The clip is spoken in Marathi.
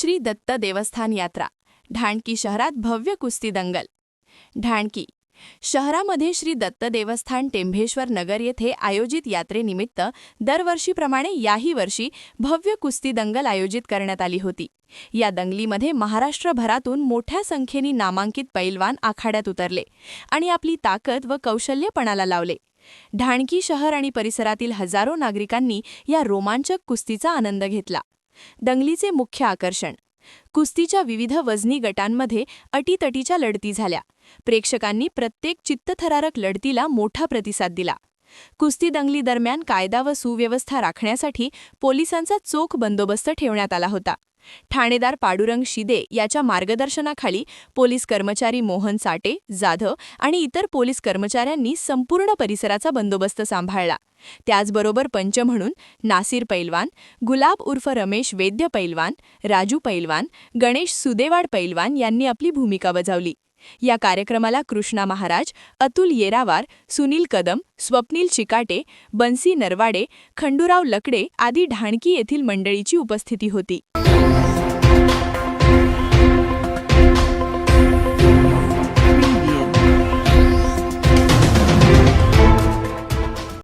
श्री दत्त देवस्थान यात्रा ढाणकी शहरात भव्य कुस्ती दंगल. ढाणकी शहरामध्ये श्री दत्त देवस्थान टेंभेश्वर नगर येथे आयोजित यात्रेनिमित्त दरवर्षीप्रमाणे याही वर्षी भव्य कुस्ती दंगल आयोजित करण्यात आली होती. या दंगलीमध्ये महाराष्ट्रभरातून मोठ्या संख्येने नामांकित पैलवान आखाड्यात उतरले आणि आपली ताकद व कौशल्यपणाला लावले. ढाणकी शहर आणि परिसरातील हजारो नागरिकांनी या रोमांचक कुस्तीचा आनंद घेतला. दंगलीचे मुख्य आकर्षण. कुस्तीच्या विविध वजनी गटांमध्ये अटीतटीच्या लढती झाल्या. प्रेक्षकांनी प्रत्येक चित्तथरारक लढतीला मोठा प्रतिसाद दिला. कुस्ती दंगली दरम्यान कायदा व सुव्यवस्था राखण्यासाठी पोलिसांचा चोख बंदोबस्त ठेवण्यात आला होता. ठाणेदार पाडुरंग शिदे याच्या मार्गदर्शनाखाली पोलीस कर्मचारी मोहन साटे जाधव आणि इतर पोलीस कर्मचाऱ्यांनी संपूर्ण परिसराचा बंदोबस्त सांभाळला. त्याचबरोबर पंच म्हणून नासिर पैलवान गुलाब उर्फ रमेश वैद्य पैलवान राजू पैलवान गणेश सुदेवाड पैलवान यांनी आपली भूमिका बजावली. या कार्यक्रमाला कृष्णा महाराज अतुल येरावार सुनील कदम स्वप्नील चिकाटे बन्सी नरवाडे खंडूराव लकडे आदी ढाणकी येथील मंडळीची उपस्थिती होती.